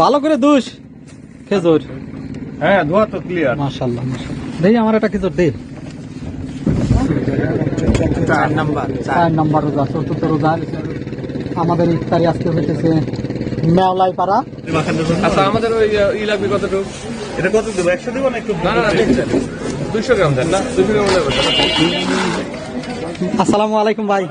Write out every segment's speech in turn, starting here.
ভালো করে দুষ খেজুর। হ্যাঁ ধোয়া তো ক্লিয়ার মাশাল্লাহ মাশাল্লাহ দেই আমার একটা খেজুর দে চার নাম্বার চার। নাম্বার রোজা চতুর্থ রোজা। আমাদের ইফতারি আজকে হইতেছে মেওলাই পাড়া আচ্ছা আমাদের ওই ই লাগবে কতটুকু? এটা কত দেবো? একশো দেবো না একটু? না না না দুইশো গ্রাম দেন না? দুইশো গ্রাম আসসালামু আলাইকুম ভাই।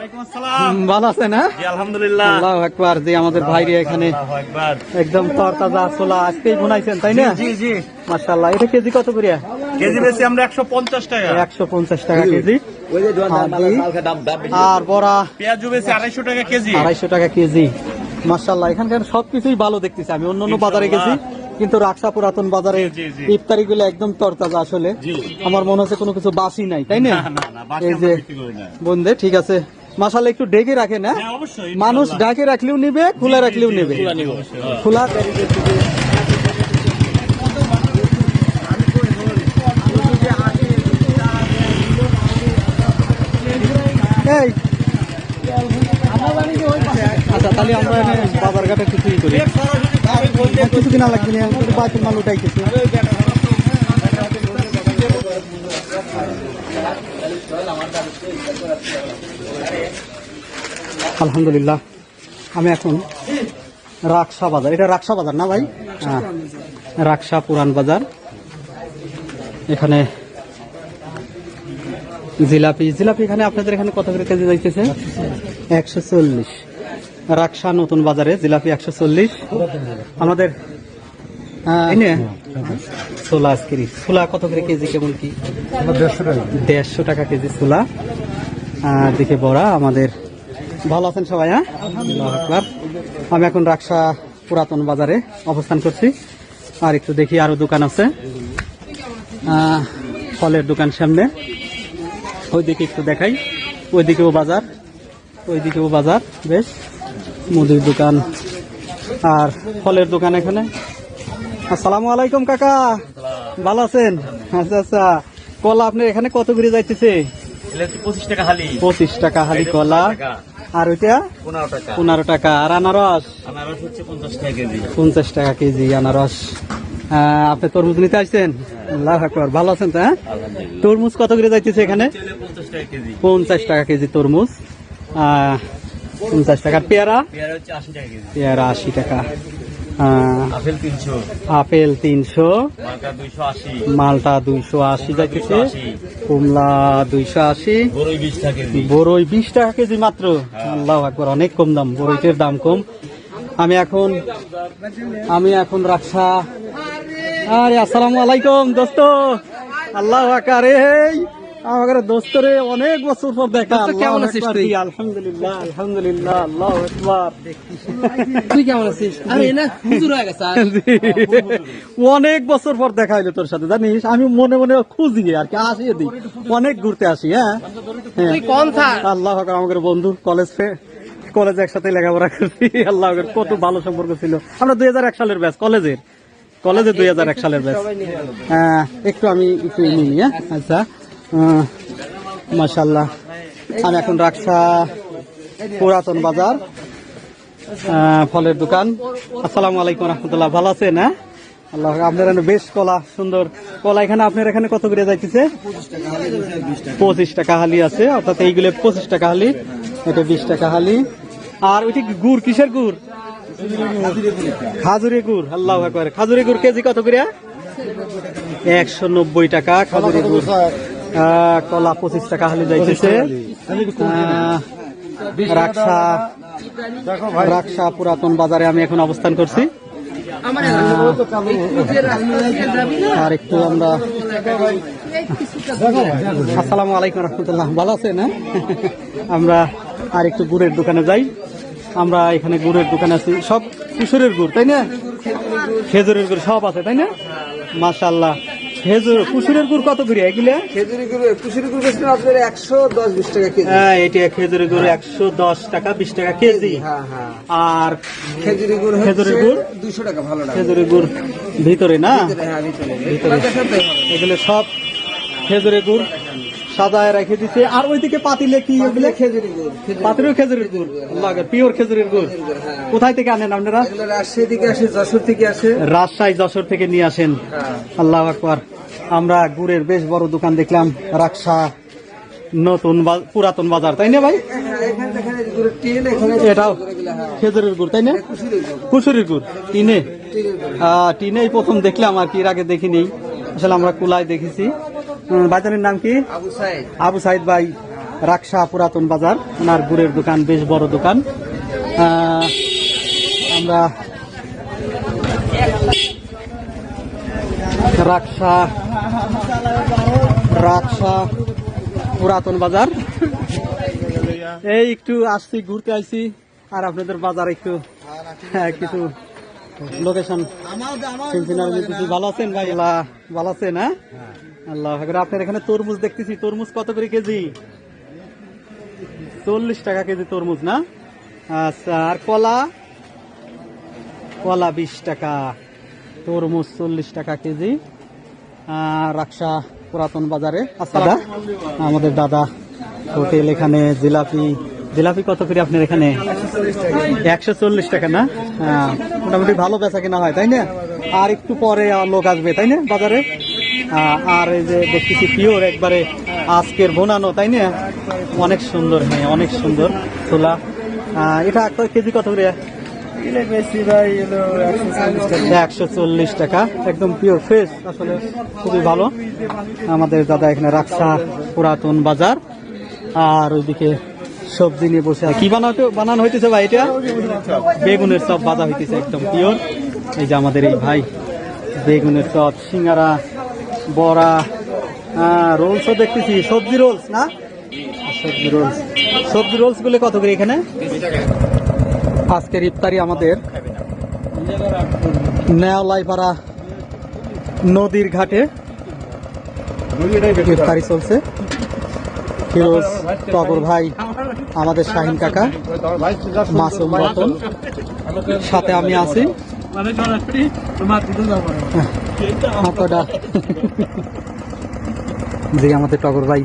ভালো আছেন হ্যাঁ? আলহামদুলিল্লাহ। আল্লাহ একবার যে আমাদের ভাইরে এখানে আল্লাহু আকবার। একদম তরতাজা ছোলা আজকেই বুনাইছেন তাই না? জি জি। মাশাল্লাহ এটা কেজি কত করে কেজি বেশি আমরা একশো পঞ্চাশ টাকা। একশো পঞ্চাশ টাকা কেজি। আর বড়া পেঁয়াজু বেশি আড়াইশো টাকা কেজি। আড়াইশো টাকা কেজি। মাশাল্লাহ এখানকার সবকিছুই ভালো দেখতেছি আমি অন্য অন্য বাজারে গেছি। কিন্তু রাক্সা পুরাতন বাজারে জি, জি। ইফতারি গুলো একদম তরতাজা আসলে। আমার মনে হচ্ছে কোনো কিছু বাসি নাই তাই না? না, না, না, এই যে বন্ধে ঠিক আছে। মাসাল্লাহ একটু ডেকে রাখে হ্যাঁ, মানুষ ডাকে রাখলেও নিবে খোলা রাখলেও নেবে। খোলা এই। আচ্ছা তাহলে আমরা বাজার ঘাটে কিছুই করি। কিছু কিনা লাগবে না বাকি মাল উঠাই কিছু আলহামদুলিল্লাহ। আমি এখন রাকসা বাজার। এটা রাকসা বাজার না ভাই? হ্যাঁ। রাকসা পুরান বাজার। এখানে জিলাপি। জিলাপি এখানে আপনাদের এখানে কত করে কেজি যাইতেছে? একশো চল্লিশ। রাকসা নতুন বাজারে জিলাপি একশো চল্লিশ। আমাদের নে, ছোলা আজকেরি ছোলা কত করে কেজি কেমন কি? দেড়শো টাকা কেজি ছোলা। আর দিকে বড়া আমাদের ভালো আছেন সবাই হ্যাঁ? আমি এখন রাকসা পুরাতন বাজারে অবস্থান করছি। আর একটু দেখি আরও দোকান আছে। ফলের দোকান সামনে। ওইদিকে একটু দেখাই। ওইদিকেও বাজার। ওইদিকেও বাজার বেশ। মুদির দোকান আর ফলের দোকান এখানে। আসসালামু আলাইকুম কাকা। ভালো আছেন? আচ্ছা আচ্ছা। কলা আপনার এখানে কত করে যাইতেছে? পঁচিশ টাকা হালি। কলা। আর ওইটা? পনেরো টাকা। আর আনারস? পঞ্চাশ টাকা কেজি। আনারস। আপনি তরমুজ নিতে আসছেন? আল্লাহ আকবার। ভালো আছেন তো হ্যাঁ? তরমুজ কত করে যাইতেছে এখানে? পঞ্চাশ টাকা কেজি। পঞ্চাশ টাকা কেজি তরমুজ। আহ, পঞ্চাশ টাকা। পেয়ারা? পেয়ারা আশি টাকা আপেল তিনশো। মালটা দুইশো আশি। যাইতেছে। 280 কমলা দুইশো আশি। বড়ই বিশ টাকা কেজি। বড়ই বিশ টাকা কেজি মাত্র। আল্লাহ একবার অনেক কম দাম। বড়ইটের দাম কম। আমি এখন আমি এখন রাখসা। আরে আসসালামু আলাইকুম দোস্ত। আল্লাহ আকার এই দোস্তরে অনেক বছর পর দেখা কেমন আছিস তুই? আলহামদুলিল্লাহ আলহামদুলিল্লাহ আল্লাহ আকবার। তুই কেমন আছিস? আরে না হুজুর হয়ে গেছে অনেক বছর পর দেখা হইল তোর সাথে জানিস? আমি মনে মনে খুঁজি আর কি আসিয়ে দিই অনেক ঘুরতে আসি হ্যাঁ? হ্যাঁ। তুই কোন থাক আল্লাহ আকবার, আমাদের বন্ধু কলেজ ফে কলেজে একসাথে লেখাপড়া করছি। আল্লাহ আকবার, কত ভালো সম্পর্ক ছিল। আমরা দুই হাজার এক সালের ব্যাচ কলেজের কলেজে দুই হাজার এক সালের ব্যাচ হ্যাঁ একটু আমি একটু নিই হ্যাঁ? আচ্ছা। মাসাল্লাহ আমি এখন রাখছা পুরাতন বাজার ফলের দোকান। আসসালামু আলাইকুম রহমতুল্লাহ। ভালো আছেন হ্যাঁ? আল্লাহ আপনার বেশ কলা, সুন্দর কলা। এখানে আপনার এখানে কত করে যাইতেছে? পঁচিশ টাকা হালি আছে, অর্থাৎ এইগুলো পঁচিশ টাকা হালি, এটা বিশ টাকা হালি। আর ওইটি গুড়? কিসের গুড়? খাজুরি গুড়। আল্লাহ করে খাজুরি গুড় কেজি কত করে? একশো নব্বই টাকা খাজুরি গুড়। কলা পঁচিশ টাকা হলে যাইতেছে। আহ, রাকসা রাকসা পুরাতন বাজারে আমি এখন অবস্থান করছি। না? আর একটু আমরা আসসালামু আলাইকুম রহমতুল্লাহ। ভালো আছেন হ্যাঁ? আমরা আর একটু গুড়ের দোকানে যাই। আমরা এখানে গুড়ের দোকানে আছি। সব কিশোরের গুড় তাই না? খেজুরের গুড় সব আছে তাই না? মাশাল্লাহ খেজুর কুসুরের গুড় কত করে এগুলা খেজুরি গুড় কুসুরি গুড় বেচবেন আপনার একশো দশ বিশ টাকা কেজি। হ্যাঁ এটা খেজুরি গুড় একশো দশ টাকা বিশ টাকা কেজি। হ্যাঁ হ্যাঁ। আর খেজুরি গুড় খেজুরি গুড়? দুশো টাকা ভালো টাকা গুড় ভিতরে না? হ্যাঁ ভিতরে। হবে। এগুলো সব খেজুরের গুড়। সাজায় রেখে দিছে। আর ওইদিকে পাতিলে কি ওগুলো? খেজুরি গুড় পাতিলেও খেজুরের গুড়। লাগে পিওর খেজুরের গুড়। কোথায় থেকে আনেন আপনারা? এগুলো রাজশাহী থেকে আসে যশোর থেকে আসে। রাজশাহী যশোর থেকে নিয়ে আসেন। আল্লাহ আকবার। আমরা গুড়ের বেশ বড় দোকান দেখলাম রাকসা নতুন পুরাতন বাজার তাই না ভাই? হ্যাঁ, টিন এটাও হ্যাঁ। খেজুরের গুড় তাই না? কুসুরির গুড়। টিনে? টিনেই প্রথম দেখলাম আর কি এর আগে দেখিনি। আসলে আমরা কুলায় দেখেছি। বাজারের নাম কি? আবু সাইদ। ভাই রাকসা পুরাতন বাজার ওনার গুড়ের দোকান বেশ বড় দোকান। আমরা রাকসা রাকসা পুরাতন বাজার। এই একটু আসছি ঘুরতে আইছি আর আপনাদের বাজার একটু হ্যাঁ, কিছু লোকেশন ভালো আছেন ভাই? ভালো আছেন হ্যাঁ? আল্লাহ। আপনার এখানে তরমুজ দেখতেছি তরমুজ কত করে কেজি? চল্লিশ টাকা কেজি তরমুজ না? আচ্ছা আর কলা? কলা বিশ টাকা তরমুজ চল্লিশ টাকা কেজি। রাকসা পুরাতন বাজারে। আচ্ছা আমাদের দাদা হোটেল এখানে জিলাপি। জিলাপি কত করে আপনার এখানে? একশো চল্লিশ টাকা না? হ্যাঁ, মোটামুটি ভালো বেচা কিনা হয় তাই না? আর একটু পরে লোক আসবে তাই না বাজারে? আর এই যে দেখতেছি পিওর একবারে আজকের বোনানো তাই না? অনেক সুন্দর হ্যাঁ অনেক সুন্দর আহ, এটা একটা কেজি কত করে? একশো চল্লিশ টাকা। একদম পিওর ফ্রেশ আসলে খুবই ভালো। আমাদের দাদা এখানে রাকসা পুরাতন বাজার। আর ওইদিকে সবজি নিয়ে বসে। কি বানাতে বানানো হইতেছে ভাই এটা? বেগুনের চপ বাজা হইতেছে একদম পিওর। এই যে আমাদের এই ভাই বেগুনের চপ সিঙ্গারা বড়া রোলসও দেখতেছি। সবজি রোলস না? সবজি রোলস সবজি রোলসগুলো কত করে এখানে? আজকের ইফতারি আমাদের। নেওলাইপাড়া নদীর ঘাটে। ইফতারি চলছে। ফিরোজ টগর ভাই আমাদের শাহিন কাকা মাসুম রতন। সাথে আমি আছি। হাতটা যে আমাদের টগর ভাই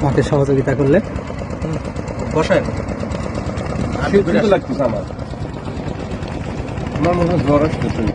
আমাকে সহযোগিতা করলে। বসায়। আমার মনে হয় জ্বর আসতেছে।